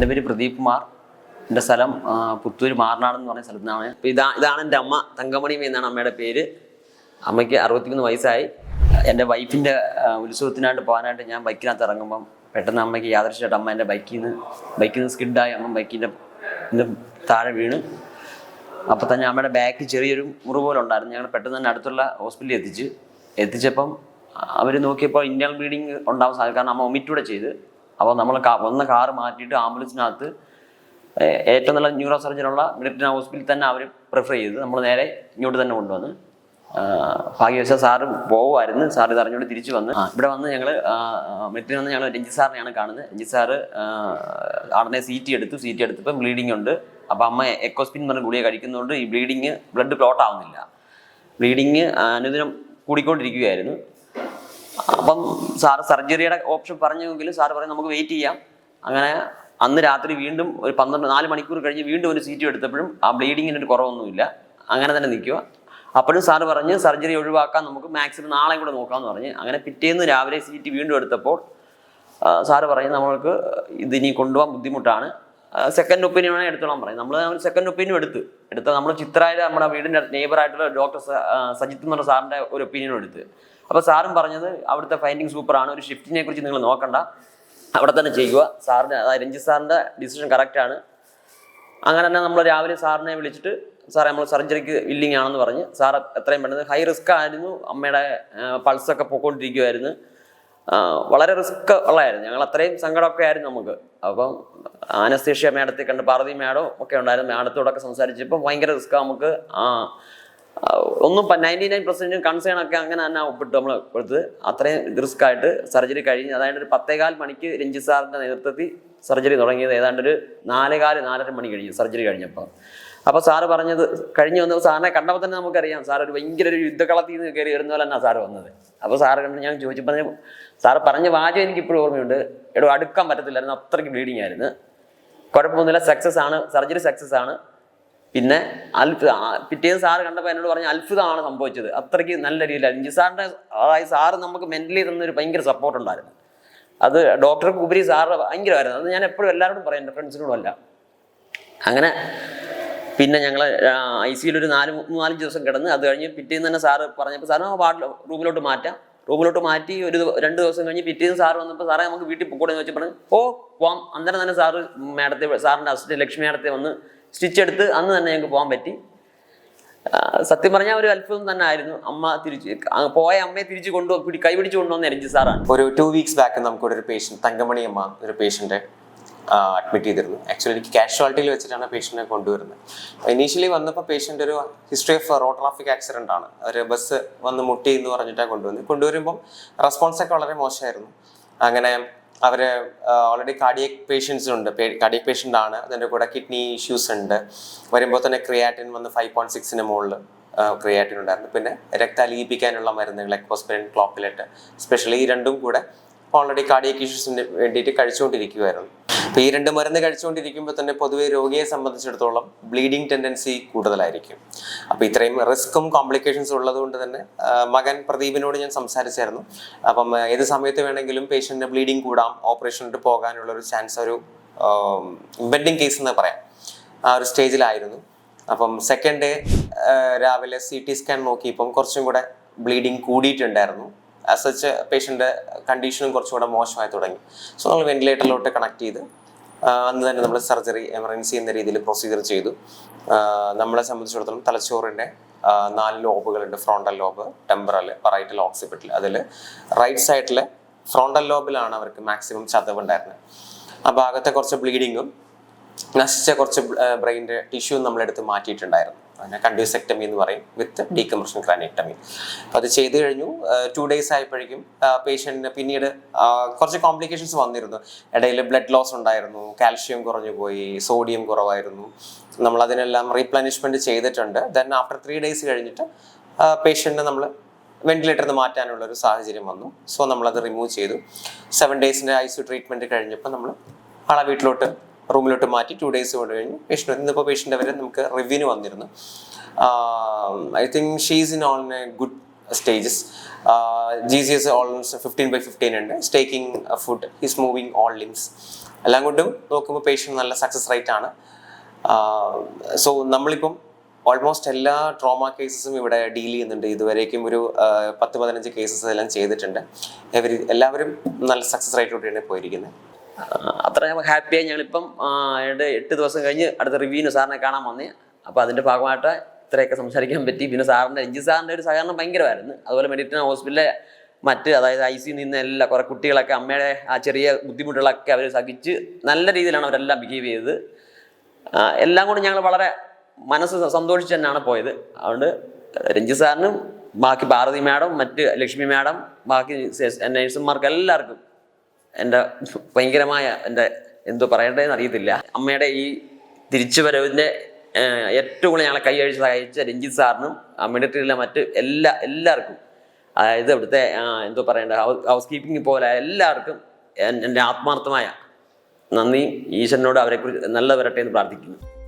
എന്റെ പേര് പ്രദീപ് കുമാർ. എന്റെ സ്ഥലം പുത്തൂർ മാറനാട് എന്ന് പറഞ്ഞ സ്ഥലത്തു നിന്നാണ് അപ്പോൾ ഇതാ ഇതാണ് എന്റെ അമ്മ തങ്കമണി എന്നാണ് അമ്മയുടെ പേര്. അമ്മയ്ക്ക് അറുപത്തിമൂന്ന് വയസ്സായി. എന്റെ വൈഫിന്റെ ഉത്സവത്തിനായിട്ട് പോകാനായിട്ട് ഞാൻ ബൈക്കിനകത്ത് ഇറങ്ങുമ്പം പെട്ടെന്ന് അമ്മയ്ക്ക് യാദൃശ്യമായിട്ട് അമ്മ എന്റെ ബൈക്കിൽ നിന്ന് ബൈക്കിൽ നിന്ന് സ്കിഡായി അമ്മ ബൈക്കിന്റെ താഴെ വീണ്. അപ്പം തന്നെ അമ്മയുടെ ബാക്ക് ചെറിയൊരു മുറിവ് പോലെ ഉണ്ടായിരുന്നു. ഞങ്ങൾ പെട്ടെന്ന് തന്നെ അടുത്തുള്ള ഹോസ്പിറ്റലിൽ എത്തിച്ച്. എത്തിച്ചപ്പം അവർ നോക്കിയപ്പോൾ ഇന്റേണൽ ബ്ലീഡിങ് ഉണ്ടാവാൻ സാധ്യത കാരണം അമ്മ ഒമിറ്റൂടെ ചെയ്ത്. അപ്പോൾ നമ്മൾ വന്ന കാറ് മാറ്റിയിട്ട് ആംബുലൻസിനകത്ത് ഏറ്റവും നല്ല ന്യൂറോ സർജനുള്ള മിലിറ്ററി ഹോസ്പിറ്റലിൽ തന്നെ അവർ പ്രിഫർ ചെയ്ത് നമ്മൾ നേരെ ഇങ്ങോട്ട് തന്നെ കൊണ്ടുവന്ന് ഭാഗ്യവശ സാറ് പോവുമായിരുന്നു. സാർ ഇത് അറിഞ്ഞുകൊണ്ട് തിരിച്ചു വന്ന്. ഇവിടെ വന്ന് ഞങ്ങൾ മിലിറ്ററി വന്ന് ഞങ്ങൾ രഞ്ജി സാറിനെയാണ് കാണുന്നത്. രഞ്ജി സാറ് ആടനെ സീറ്റി എടുത്തു. സീറ്റി എടുത്തപ്പോൾ ബ്ലീഡിംഗ് ഉണ്ട്. അപ്പോൾ അമ്മ എക്കോസ്പിൻ പറഞ്ഞ ഗുളിക കഴിക്കുന്നതുകൊണ്ട് ഈ ബ്ലീഡിങ് ബ്ലഡ് ക്ലോട്ട് ആവുന്നില്ല. ബ്ലീഡിങ് അനുദിനം കൂടിക്കൊണ്ടിരിക്കുകയായിരുന്നു. അപ്പം സാറ് സർജറിയുടെ ഓപ്ഷൻ പറഞ്ഞെങ്കിലും സാർ പറഞ്ഞു നമുക്ക് വെയിറ്റ് ചെയ്യാം. അങ്ങനെ അന്ന് രാത്രി വീണ്ടും ഒരു പന്ത്രണ്ട് നാല് മണിക്കൂർ കഴിഞ്ഞ് വീണ്ടും ഒരു സീറ്റ് എടുത്തപ്പോഴും ആ ബ്ലീഡിങ്ങിന് ഒരു കുറവൊന്നുമില്ല. അങ്ങനെ തന്നെ നിൽക്കുക. അപ്പോഴും സാറ് പറഞ്ഞ് സർജറി ഒഴിവാക്കാൻ നമുക്ക് മാക്സിമം നാളെ കൂടെ നോക്കാമെന്ന് പറഞ്ഞ്. അങ്ങനെ പിറ്റേന്ന് രാവിലെ സീറ്റ് വീണ്ടും എടുത്തപ്പോൾ സാറ് പറഞ്ഞ് നമ്മൾക്ക് ഇതിനി കൊണ്ടുപോകാൻ ബുദ്ധിമുട്ടാണ്. സെക്കൻഡ് ഒപ്പീനിയൻ വേണേൽ എടുത്തോളാൻ പറയും. നമ്മൾ സെക്കൻഡ് ഒപ്പീനിയൻ എടുത്ത്. എടുത്ത നമ്മൾ ചിത്രയിൽ നമ്മുടെ വീടിന്റെ നെയ്ബറായിട്ടുള്ള ഡോക്ടർ സജിത്ത് എന്ന് പറഞ്ഞ സാറിന്റെ ഒരു ഒപ്പീനിയൻ എടുത്ത്. അപ്പോൾ സാറും പറഞ്ഞത് അവിടുത്തെ ഫൈൻഡിങ് സൂപ്പറാണ് ഒരു ഷിഫ്റ്റിനെ കുറിച്ച് നിങ്ങൾ നോക്കണ്ട. അവിടെ തന്നെ ചെയ്യുക. സാറിന് അതായത് രഞ്ജിത് സാറിന്റെ ഡിസിഷൻ കറക്റ്റാണ് അങ്ങനെ തന്നെ നമ്മൾ രാവിലെ സാറിനെ വിളിച്ചിട്ട് സാറേ നമ്മൾ സർജറിക്ക് വില്ലിങ് ആണെന്ന് പറഞ്ഞ് സാർ എത്രയും പെട്ടെന്ന് ഹൈ റിസ്ക് ആയിരുന്നു. അമ്മയുടെ പൾസൊക്കെ പോയിക്കൊണ്ടിരിക്കുമായിരുന്നു വളരെ റിസ്ക് ഉള്ളതായിരുന്നു. ഞങ്ങൾ അത്രയും സങ്കടമൊക്കെ ആയിരുന്നു നമുക്ക്. അപ്പം അനസ്തേഷ്യ മേഡത്തെ കണ്ട് പാർവതി മേഡം ഒക്കെ ഉണ്ടായിരുന്നു. മേഡത്തോടൊക്കെ സംസാരിച്ചപ്പോൾ ഭയങ്കര റിസ്ക് നമുക്ക്. ആ, ഒന്നും നയന്റി നയൻ പെർസെന്റും കൺസേൺ ഒക്കെ അങ്ങനെ തന്നെ ഒപ്പിട്ട് നമ്മൾ കൊടുത്ത് അത്രയും റിസ്ക് ആയിട്ട് സർജറി കഴിഞ്ഞ് അതായത് ഒരു പത്തേകാൽ മണിക്ക് രഞ്ജിത് സാറിന്റെ നേതൃത്വത്തിൽ സർജറി തുടങ്ങിയത് ഏതാണ്ട് ഒരു നാലേകാൽ നാലര മണി കഴിഞ്ഞു സർജറി കഴിഞ്ഞപ്പോൾ അപ്പോൾ സാറ് പറഞ്ഞത് കഴിഞ്ഞ് വന്നത് സാറിനെ കണ്ടപ്പോൾ തന്നെ നമുക്കറിയാം സാർ ഒരു ഭയങ്കര ഒരു യുദ്ധകളത്തിൽ നിന്ന് കയറി വരുന്ന പോലെ തന്നെയാണ് സാറ് വന്നത്. അപ്പോൾ സാറ് കണ്ട് ഞാൻ ചോദിച്ചപ്പോൾ സാറ് പറഞ്ഞ വാചകം എനിക്ക് ഇപ്പോഴും ഓർമ്മയുണ്ട്. എടോ അടുക്കാൻ പറ്റത്തില്ലായിരുന്നു അത്രയ്ക്ക് ബ്ലീഡിങ് ആയിരുന്നു. കുഴപ്പമൊന്നുമില്ല സക്സസ് ആണ് സർജറി സക്സസ് ആണ്. പിന്നെ അത്ഭുത പിറ്റേ പിറ്റേന്ന് സാറ് കണ്ടപ്പോൾ എന്നോട് പറഞ്ഞ അത്ഭുതമാണ് സംഭവിച്ചത്. അത്രയ്ക്ക് നല്ല രീതിയിലായിരുന്നു ജിസാറിന്റെ സാറിന്റെ അതായത് സാറ് നമുക്ക് മെന്റലി തന്നൊരു ഭയങ്കര സപ്പോർട്ട് ഉണ്ടായിരുന്നു. അത് ഡോക്ടർക്ക് ഉപരി സാറ് ഭയങ്കരമായിരുന്നു. അത് ഞാൻ എപ്പോഴും എല്ലാവരോടും പറയും എന്റെ ഫ്രണ്ട്സിനോടും അല്ല. അങ്ങനെ പിന്നെ ഞങ്ങൾ ഐ സിയിൽ ഒരു നാല് മൂന്നാലഞ്ച് ദിവസം കിടന്ന് അത് കഴിഞ്ഞ് പിറ്റേന്ന് തന്നെ സാറ് പറഞ്ഞപ്പോൾ സാറിന് വാർഡ് റൂമിലോട്ട് മാറ്റാം. റൂമിലോട്ട് മാറ്റി ഒരു രണ്ട് ദിവസം കഴിഞ്ഞ് പിറ്റേന്ന് സാറ് വന്നപ്പോൾ സാറേ നമുക്ക് വീട്ടിൽ പോകൂടെ എന്ന് വെച്ച് പറഞ്ഞു ഓ പോവാം. അന്നേരം തന്നെ സാറ് മാഡത്തെ സാറിന്റെ അസിസ്റ്റന്റ് ലക്ഷ്മി മാഡത്തെ വന്ന് സ്റ്റിച്ച് എടുത്ത് അന്ന് തന്നെ ഞങ്ങൾക്ക് പോകാൻ പറ്റി. സത്യം പറഞ്ഞാൽ ഒരു അത്ഭുതം തന്നെ ആയിരുന്നു. അമ്മ തിരിച്ച് പോയ അമ്മയെ തിരിച്ച് കൊണ്ടു പിടി കൈ പിടിച്ച് കൊണ്ടുവന്ന രഞ്ജി സാറാണ്. ഒരു ടു വീക്സ് ബാക്ക് നമുക്കൊരു ഒരു തങ്കമണി അമ്മ ഒരു പേഷ്യന്റെ അഡ്മിറ്റ് ചെയ്തിരുന്നു. ആക്ച്വലി എനിക്ക് കാഷ്വാലിറ്റിയിൽ വെച്ചിട്ടാണ് പേഷ്യന്റിനെ കൊണ്ടുവരുന്നത്. ഇനീഷ്യലി വന്നപ്പോൾ പേഷ്യന്റ് ഒരു history of road traffic accident ആണ്. ഒരു ബസ് വന്ന് മുട്ടി എന്ന് പറഞ്ഞിട്ടാണ് കൊണ്ടുവന്നത് കൊണ്ടുവരുമ്പം റെസ്പോൺസ് ഒക്കെ വളരെ മോശമായിരുന്നു. അങ്ങനെ അവർ ഓൾറെഡി കാർഡിയക് പേഷ്യൻസ് ഉണ്ട്. കാർഡിയക് പേഷ്യന്റ് ആണ്. അതിന്റെ കൂടെ കിഡ്നി ഇഷ്യൂസ് ഉണ്ട്. വരുമ്പോൾ തന്നെ ക്രിയാറ്റിൻ വന്ന് ഫൈവ് പോയിന്റ് സിക്സിന് മുകളിൽ ക്രിയാറ്റിൻ ഉണ്ടായിരുന്നു. പിന്നെ രക്തലീപിക്കാനുള്ള മരുന്നുകൾ എക്കോസ്പെൻ ക്ലോപ്പിലെറ്റ് സ്പെഷ്യലി ഈ രണ്ടും കൂടെ ഓൾറെഡി കാർഡിയക് ഇഷ്യൂസിന് വേണ്ടിയിട്ട് കഴിച്ചുകൊണ്ടിരിക്കുമായിരുന്നു അപ്പോൾ ഈ രണ്ട് മരുന്ന് കഴിച്ചുകൊണ്ടിരിക്കുമ്പോൾ തന്നെ പൊതുവെ രോഗിയെ സംബന്ധിച്ചിടത്തോളം ബ്ലീഡിങ് ടെൻഡൻസി കൂടുതലായിരിക്കും. അപ്പോൾ ഇത്രയും റിസ്ക്കും കോംപ്ലിക്കേഷൻസ് ഉള്ളതുകൊണ്ട് തന്നെ മകൻ പ്രദീപിനോട് ഞാൻ സംസാരിച്ചായിരുന്നു. അപ്പം ഏത് സമയത്ത് വേണമെങ്കിലും പേഷ്യന്റിന് ബ്ലീഡിങ് കൂടാം ഓപ്പറേഷനിട്ട് പോകാനുള്ള ഒരു ചാൻസ് ഒരു ബെഡിങ് കേസ് എന്ന് പറയാം. ആ ഒരു സ്റ്റേജിലായിരുന്നു അപ്പം സെക്കൻഡ് ഡേ രാവിലെ സി ടി സ്കാൻ നോക്കിയപ്പം കുറച്ചും കൂടെ ബ്ലീഡിങ് കൂടിയിട്ടുണ്ടായിരുന്നു. ആസ് സച്ച് പേഷ്യന്റെ കണ്ടീഷനും കുറച്ചുകൂടെ മോശമായി തുടങ്ങി. സോ നമ്മൾ വെന്റിലേറ്ററിലോട്ട് കണക്ട് ചെയ്ത് അന്ന് തന്നെ നമ്മൾ സർജറി എമർജൻസി എന്ന രീതിയിൽ പ്രൊസീജിയർ ചെയ്തു. നമ്മളെ സംബന്ധിച്ചിടത്തോളം തലച്ചോറിന്റെ നാല് ലോബുകളുണ്ട്. Frontal lobe temporal parietal occipital അതിൽ റൈറ്റ് സൈഡിലെ ഫ്രോണ്ടൽ ലോബിലാണ് അവർക്ക് മാക്സിമം ചതവ് ഉണ്ടായിരുന്നത് ആ ഭാഗത്തെ കുറച്ച് ബ്ലീഡിങ്ങും നശിച്ച കുറച്ച് ബ്രെയിന്റെ ടിഷ്യൂ നമ്മളെടുത്ത് മാറ്റിയിട്ടുണ്ടായിരുന്നു. അതിനെ കണ്ട്യൂസെക്ടമി എന്ന് പറയും വിത്ത് ഡീകംപ്രഷൻ ക്രാനിയക്ടമി അപ്പോൾ അത് ചെയ്തു കഴിഞ്ഞു. ടു ഡേയ്സ് ആയപ്പോഴേക്കും പേഷ്യന്റിന് പിന്നീട് കുറച്ച് കോംപ്ലിക്കേഷൻസ് വന്നിരുന്നു. ഇടയിൽ ബ്ലഡ് ലോസ് ഉണ്ടായിരുന്നു കാൽഷ്യം കുറഞ്ഞു പോയി സോഡിയം കുറവായിരുന്നു. നമ്മൾ അതിനെല്ലാം റീപ്ലനിഷ്മെന്റ് ചെയ്തിട്ടുണ്ട്. ദെൻ ആഫ്റ്റർ ത്രീ ഡേയ്സ് കഴിഞ്ഞിട്ട് പേഷ്യന്റിനെ നമ്മൾ വെന്റിലേറ്ററിൽ നിന്ന് മാറ്റാനുള്ള ഒരു സാഹചര്യം വന്നു. സോ നമ്മളത് റിമൂവ് ചെയ്തു. സെവൻ ഡേയ്സിന്റെ ഐ സി ട്രീറ്റ്മെന്റ് കഴിഞ്ഞപ്പോൾ നമ്മൾ ആളെ വീട്ടിലോട്ട് റൂമിലോട്ട് മാറ്റി ടു ഡേയ്സ് കൊണ്ട് കഴിഞ്ഞു. പേഷ്യന്റ് ഇന്നിപ്പോൾ പേഷ്യന്റ് വരെ നമുക്ക് റിവ്യൂവിന് വന്നിരുന്നു. I think she's in all a good stages G C S almost fifteen by fifteen ഉണ്ട്. Taking food his moving all limbs എല്ലാം കൊണ്ടും നോക്കുമ്പോൾ പേഷ്യന്റ് നല്ല സക്സസ് റേറ്റ് ആണ്. സോ നമ്മളിപ്പം ഓൾമോസ്റ്റ് എല്ലാ ട്രോമ കേസസും ഇവിടെ ഡീൽ ചെയ്യുന്നുണ്ട്. ഇതുവരേക്കും ഒരു പത്ത് പതിനഞ്ച് കേസസ് എല്ലാം ചെയ്തിട്ടുണ്ട്. എവരി എല്ലാവരും നല്ല സക്സസ് റേറ്റോടെയാണ് പോയിരിക്കുന്നത്. അത്ര ഹാപ്പിയായി. ഞങ്ങളിപ്പം എട്ട് ദിവസം കഴിഞ്ഞ് അടുത്ത റിവ്യൂവിന് സാറിനെ കാണാൻ വന്നേ. അപ്പോൾ അതിന്റെ ഭാഗമായിട്ട് ഇത്രയൊക്കെ സംസാരിക്കാൻ പറ്റി. പിന്നെ സാറിന്റെ രഞ്ജി സാറിന്റെ ഒരു സഹകരണം ഭയങ്കരമായിരുന്നു. അതുപോലെ മെഡിറ്റൻ ഹോസ്പിറ്റലിലെ മറ്റ് അതായത് ഐ സിയിൽ നിന്ന് എല്ലാ കുറേ കുട്ടികളൊക്കെ അമ്മയുടെ ആ ചെറിയ ബുദ്ധിമുട്ടുകളൊക്കെ അവർ സഹിച്ച് നല്ല രീതിയിലാണ് അവരെല്ലാം ബിഹേവ് ചെയ്തത്. എല്ലാം കൂടി ഞങ്ങൾ വളരെ മനസ്സ് സന്തോഷിച്ച് തന്നെയാണ് പോയത്. അതുകൊണ്ട് രഞ്ജി സാറിനും ബാക്കി ഭാരതി മാഡം മറ്റ് ലക്ഷ്മി മാഡം ബാക്കി നഴ്സുമാർക്ക് എല്ലാവർക്കും എന്റെ ഭയങ്കരമായ എന്റെ എന്തോ പറയേണ്ടതെന്ന് അറിയത്തില്ല. അമ്മയുടെ ഈ തിരിച്ചു വരവിന്റെ ഏറ്റവും കൂടുതൽ ഞങ്ങളെ കൈയഴിച്ച് സഹായിച്ച രഞ്ജിത്ത് സാറിനും മിലിറ്ററിയിലെ മറ്റ് എല്ലാ എല്ലാവർക്കും അതായത് ഇവിടുത്തെ എന്തോ പറയേണ്ട ഹൗസ് കീപ്പിംഗ് പോലെ എല്ലാവർക്കും എൻ- എന്റെ ആത്മാർത്ഥമായ നന്ദി. ഈശ്വരനോട് അവരെക്കുറിച്ച് നല്ല വരട്ടെ എന്ന് പ്രാർത്ഥിക്കുന്നു.